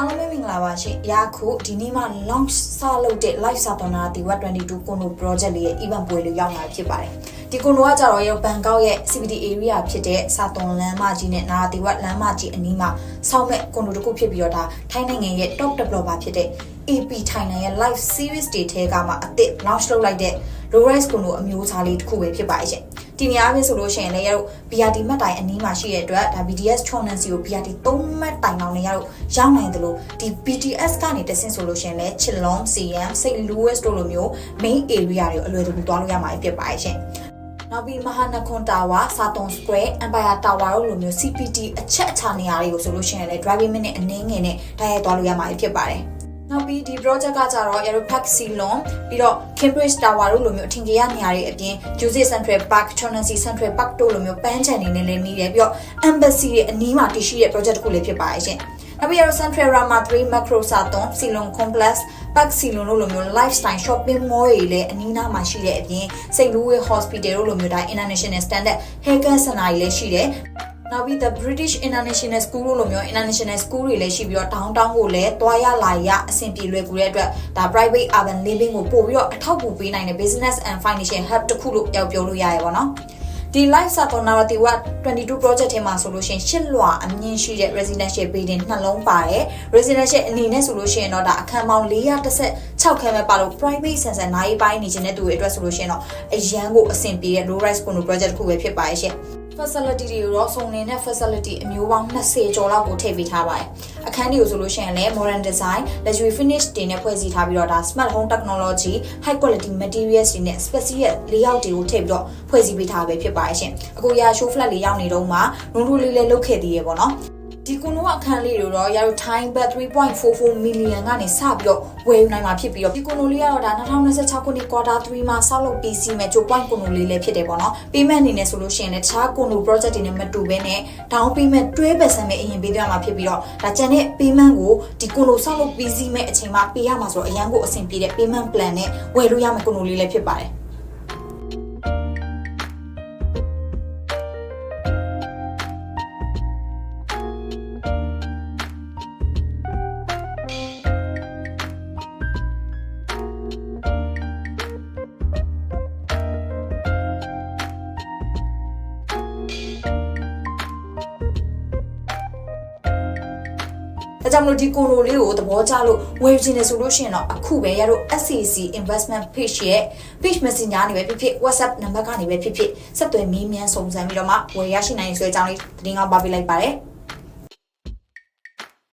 အားလုံးပဲမင်္ဂလာပါရှင်။ရာခုဒီနေ့မှ launch စလုပ်တဲ့ live စာတော်နာတီဝက်22ကွန်နို project လေးရဲ့ event ပွဲလေးရောက်လာဖြစ်ပါတယ်။ဒီကွန်နိုကကြတော့ရောဘန်ကောက်ရဲ့ CBD area ဖြစ်တဲ့စာတော်လမ်းမကြီးနဲ့နာတီဝက်လမ်းမကြီးအနီးမှာဆောက်မဲ့ကွန်နိုတစ်ခုဖြစ်ပြီးတော့ဒါထိုင်းနိုင်ငံရဲ့ top developer ဖြစ်တဲ့ AP ထိုင်နိုင်ငံရဲ့ live series တွေထဲကမှအသစ် launch လုပ်လိုက်တဲ့ low rise ကွန်နိုအမျိုးအစားလေးတစ်ခုပဲဖြစ်ပါရဲ့ရှင်။ ဒီနေရာအဖြစ်ဆိုလို့ရှိရင်လည်းရတို့ BRT မှတ်တိုင်အနီးမှာရှိတဲ့အတွက်ဒါ BDS ချောင်းနန်စီကို BRT 3မှတ်တိုင်အောင်လည်းရတို့ရောက်နိုင်တယ်လို့ဒီ BTS ကနေတဆင့်ဆိုလို့ရှိရင်လည်း Chillon, CM, St. Louis တို့လိုမျိုး main area တွေကိုအလွယ်တကူသွားလို့ရမှာဖြစ်ပါရဲ့ရှင်။နောက်ပြီးမဟာနခွန်တာဝါစာတုံ square empire tower တို့လိုမျိုး CPT အချက်အခြာနေရာတွေကိုဆိုလို့ရှိရင်လည်း driving minute အနည်းငယ်နဲ့တိုက်ရိုက်သွားလို့ရမှာဖြစ်ပါတယ်။ နောက်ပြီးဒီ project ကကြတော့ Aero Park Ceylon ပြီးတော့ Cambridge Tower တို့လိုမျိုးအထင်ကြီးရနေရာတွေအပြင် Juicy Central Park, Chonancy Central Park တို့လိုမျိုးပန်းချန်နေနေလည်းနေတယ်ပြီးတော့ Embassy ရဲ့အနီးမှာတည်ရှိတဲ့ project တစ်ခုလေးဖြစ်ပါရဲ့ရှင်။နောက်ပြီးတော့ Central Rama 3 Macro Saturn, Ceylon Complex, Park Ceylon တို့လိုမျိုး lifestyle shopping mall တွေလည်းအနီးနားမှာရှိတဲ့အပြင် St. Louis Hospital တို့လိုမျိုးတိုင်း international standard haircut center တွေလည်းရှိတယ်။ နောက်ပြီး the British International School လို့လိုမျိုး international school တွေလည်းရှိပြီးတော့ downtown ကိုလည်းတွားရလာရအဆင်ပြေလွယ်ကူတဲ့အတွက်ဒါ private urban living ကိုပို့ပြီးတော့အထောက်အကူပေးနိုင်တဲ့ business and financial hub တစ်ခုလို့ပြောပြောလို့ရရပါတော့ဒီ live satonarity wat 22 project ထဲမှာဆိုလို့ရှိရင်ရှစ်လွှာအမြင့်ရှိတဲ့ residential building နှလုံးပါတယ် residential အနေနဲ့ဆိုလို့ရှိရင်တော့ဒါအခန်းပေါင်း416ခန်းပဲပါလို့ private sensor နိုင်ပိုင်းနေခြင်းတဲ့သူတွေအတွက်ဆိုလို့ရှိရင်တော့အရန်ကိုအဆင်ပြေတဲ့ low rise condo project တစ်ခုပဲဖြစ်ပါရဲ့ရှင် facility တွေကိုတော့စုံနေတဲ့ facility အမျိုးပေါင်း20ကျော်လောက်ကိုထည့်ပေးထားပါတယ်။အခန်းတွေကိုဆိုလို့ရှိရင်လည်း modern design, luxury finish တွေနဲ့ဖွဲ့စည်းထားပြီးတော့ဒါ smart home technology, high quality materials တွေနဲ့ special layout တွေကိုထည့်ပြီးတော့ဖွဲ့စည်းပေးထားပဲဖြစ်ပါရဲ့ရှင်။အခုရာ show flat လေးရောက်နေတော့မှနုံနုလေးလေးလုတ်ခဲ့သေးရေပေါ့နော်။ ဒီကွန်နိုအခန်းလေးတွေတော့ရတော့ time back 3.44 million ကနေစပြီးတော့ဝယ်ယူနိုင်မှာဖြစ်ပြီးတော့ဒီကွန်နိုလေးကတော့ဒါ2026ခုနှစ် quarter 3မှာဆောက်လုပ်ပြီးစီမဲ့ချို point ကွန်နိုလေးလည်းဖြစ်တယ်ပေါ့နော် payment အနေနဲ့ဆိုလို့ရှိရင်လည်းတခြားကွန်နို project တွေနဲ့မတူဘဲနဲ့ down payment 12%ပဲအရင်ပေးရမှာဖြစ်ပြီးတော့ဒါကျန်တဲ့ payment ကိုဒီကွန်နိုဆောက်လုပ်ပြီးစီမဲ့အချိန်မှာပေးရမှာဆိုတော့အရန်ကိုအဆင်ပြေတဲ့ payment plan နဲ့ဝယ်လို့ရမယ့်ကွန်နိုလေးလည်းဖြစ်ပါတယ် ဒါကြောင့်မလို့ဒီကွန်လိုလေးကိုသဘောကျလို့ဝယ်ချင်တယ်ဆိုလို့ရှိရင်တော့အခုပဲရတော့ SCC investment page ရဲ့ page messenger နေပဲဖြစ်ဖြစ် WhatsApp နံပါတ်ကနေပဲဖြစ်ဖြစ်ဆက်သွယ်မေးမြန်းစုံစမ်းပြီးတော့မှဝယ်ရရှိနိုင်ဆွဲအကြောင်းလေးတင်ငါပါပေးလိုက်ပါတယ်။